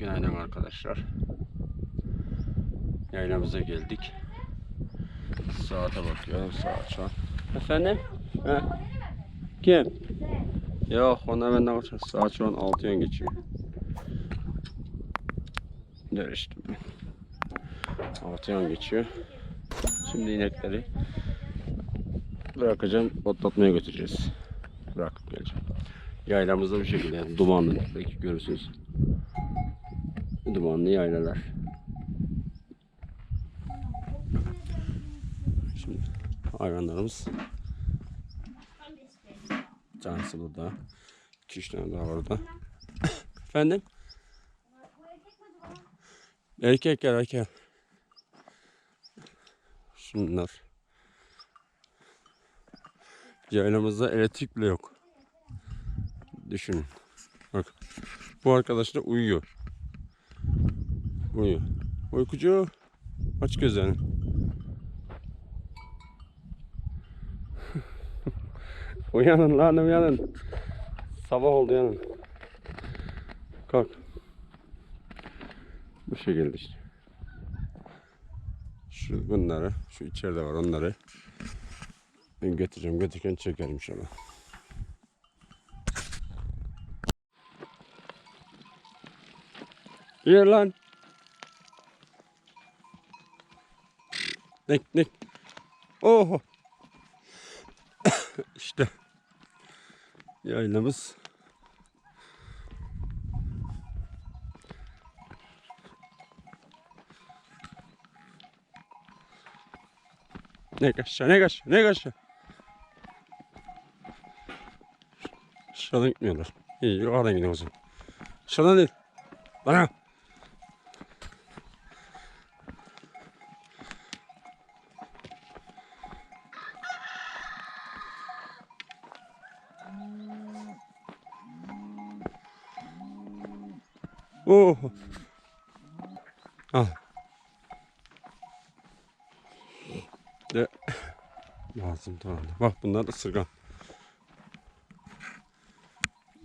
Günaydın arkadaşlar. Yaylamıza geldik. Saate bakıyorum saat şu an. Efendim? He? Kim? Yok onlar benden kaçar. Saat şu an 6 yön geçiyor. Değiştim ben. 6 yön geçiyor. Şimdi inekleri bırakacağım. Otlatmaya götüreceğiz. Bırakıp geleceğim. Yaylamızda bu şekilde yani dumanlı. Belki görürsünüz. Dumanlı yaylalar. Şimdi hayvanlarımız Cansı burada. 2-3 tane daha var orada. Efendim? Erkek erkek. Şunlar. Yaylamızda elektrik bile yok. Düşünün. Bak. Bu arkadaş da uyuyor. Uyuyor. Uykucu. Aç gözlerini. uyanın lan uyanın. Sabah oldu uyanın. Kalk. Bu şekilde işte. Şu bunları, şu içeride var onları. Ben getireceğim. Götürürken çekerim inşallah. Yer lan. Nek nek. Oho. işte. Yaylamız. Ne aşağı ne aşağı ne aşağı. Aşağıdan gitmiyorlar. İyi yukarıdan gidiyor o zaman. Aşağıdan değil. Bana. Oh. Al. De lazım tamam. Bak bunlar da sırgan.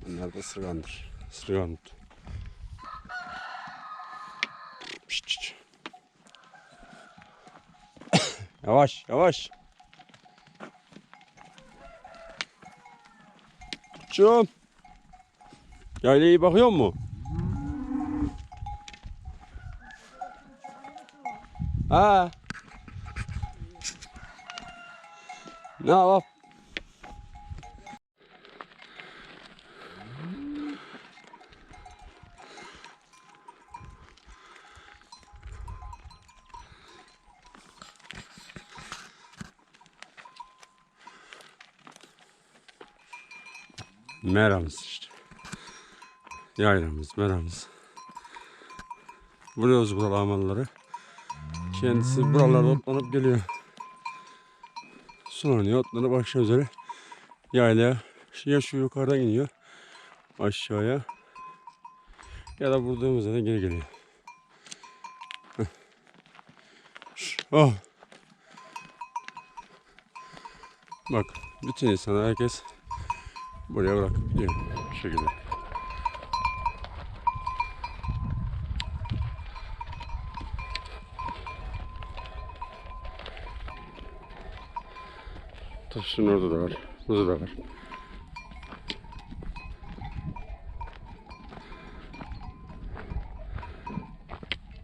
Bunlar da sırgandır. Sırgan. Yavaş yavaş. Kuçum. Yaylaya iyi bakıyor mu? Ha. Ne yapalım? Meramız işte. Yaylamız, meramız. Buluyoruz buralı amalları. Kendisi buralarda otlanıp geliyor. Sonra otlanıp aşağı üzere yaylaya ya şu yukarıdan iniyor aşağıya ya da vurduğumuz yerden geri geliyor. Oh. Bak bütün insanlar herkes buraya bırakıp gidiyor bu şekilde. Taşın orada da var. Burada da var.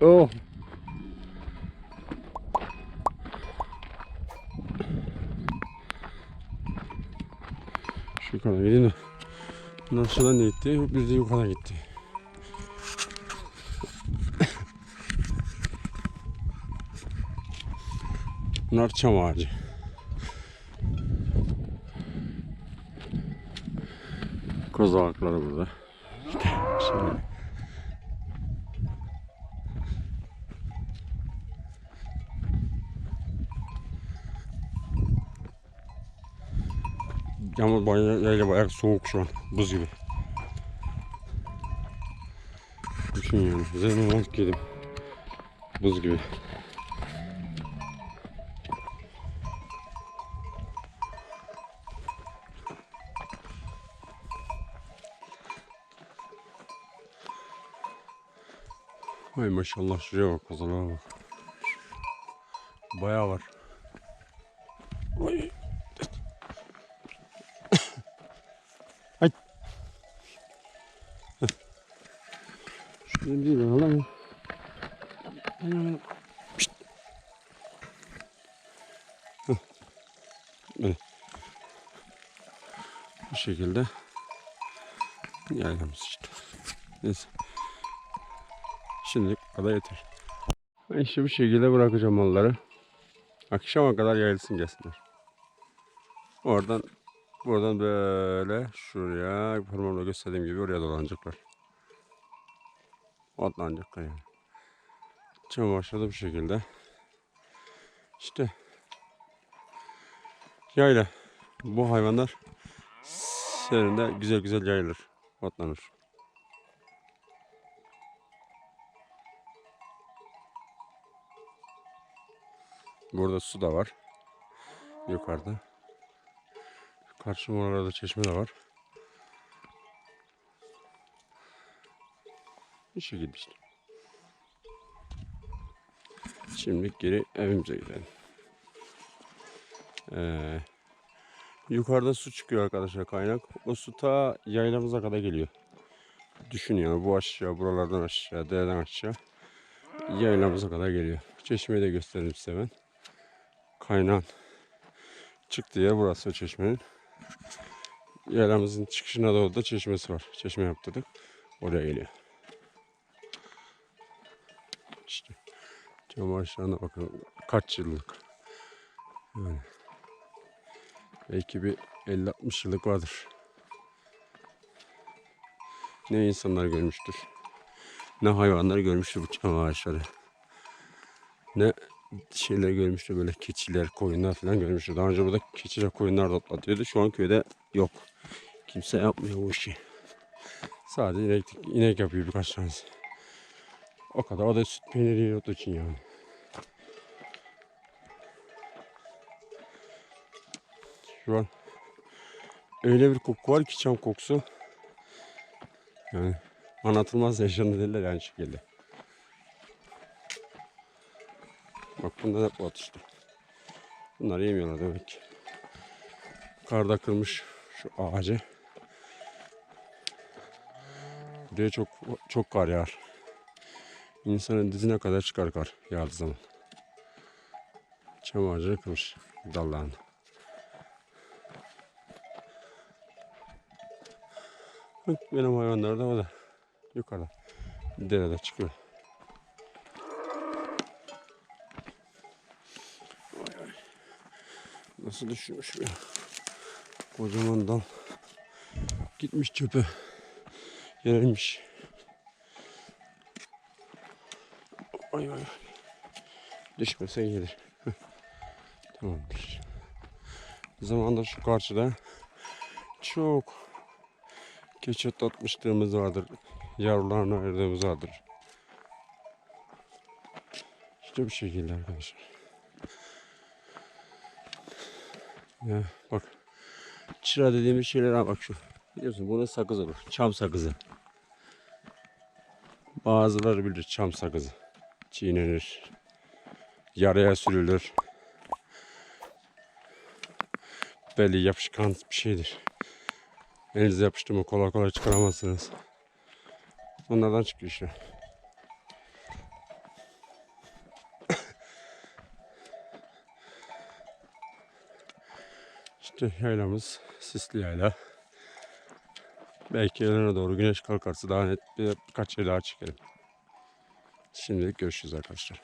Oh. Şu yukarıdan gidin de. Bunlar aşağıdan da gitti. Bir de yukarıdan gitti. Bunlar çam ağacı. Kozalakları burada. İşte şimdi. Yalnız bayağı, yayla bayağı soğuk şu an. Buz gibi. Düşün yani. Mont giydim. Buz gibi. Hay maşallah şuraya bak pazarlara bak. Bayağı var. Ay. Ay. Alalım. Pişt. Heh. Böyle. Bu şekilde yaylamız işte. Neyse. Şimdilik bu kadar yeter. Ben bu şekilde bırakacağım malları. Akşama kadar yayılsın gelsinler. Oradan buradan böyle şuraya parmağımla gösterdiğim gibi oraya dolanacaklar. Otlanacaklar yani. Çam başladı bu şekilde. İşte yayla. Bu hayvanlar serinde güzel güzel yayılır, otlanır. Burada su da var. Yukarıda. Karşı oralarda çeşme de var. Şekilde işte. Şimdi geri evimize gidelim. Ee, yukarıda su çıkıyor arkadaşlar kaynak. O su ta yaylamıza kadar geliyor. Düşün yani bu aşağı, buralardan aşağı, dereden aşağı. Yaylamıza kadar geliyor. Çeşmeyi de göstereyim size ben. Kaynağın çıktığı yer burası çeşmenin. Yaylamızın çıkışına doğru da çeşmesi var. Çeşme yaptırdık. Oraya geliyor. İşte cam aşağına bakın kaç yıllık. Yani belki bir 50-60 yıllık vardır. Ne insanlar görmüştür. Ne hayvanlar görmüştür bu çam ağaçları. Ne şeyler görmüştür böyle keçiler, koyunlar falan görmüştür. Daha önce burada keçiler, koyunlar da otlatıyordu. Şu an köyde yok. Kimse yapmıyor bu işi. Sadece inek, inek yapıyor birkaç tanesi. O kadar. O da süt peyniri yiyor olduğu için yani. Şu an öyle bir koku var ki çam kokusu. Yani anlatılmaz yaşandı derler yani şekilde. Bak bunlar hep işte. Bunlar yemiyorlar demek ki. Karda kırmış şu ağacı. Buraya çok çok kar yağar. İnsanın dizine kadar çıkar kar yağdığı zaman. Çam ağacını kırmış dallarını. Benim hayvanlar da o da yukarıda. Derede çıkıyor. Nasıl düşmüş ya? Kocaman dal. Gitmiş çöpe. Yenilmiş. Ay ay. Düşmese gelir. Heh. Tamamdır. Zamanında şu karşıda çok keçi atmışlığımız vardır. Yavrularını ayırdığımız vardır. İşte bu şekilde arkadaşlar. Ya bak. Çıra dediğimiz şeyler ha bak şu. Biliyorsun bunun sakız olur. Çam sakızı. Bazıları bilir çam sakızı. Çiğnenir. Yaraya sürülür. Belli yapışkan bir şeydir. Elinize yapıştı mı kolay kolay çıkaramazsınız. Onlardan çıkıyor işte. İşte yaylamız sisli yayla. Belki öğlene doğru güneş kalkarsa daha net bir, birkaç yer daha çekelim. Şimdilik görüşürüz arkadaşlar.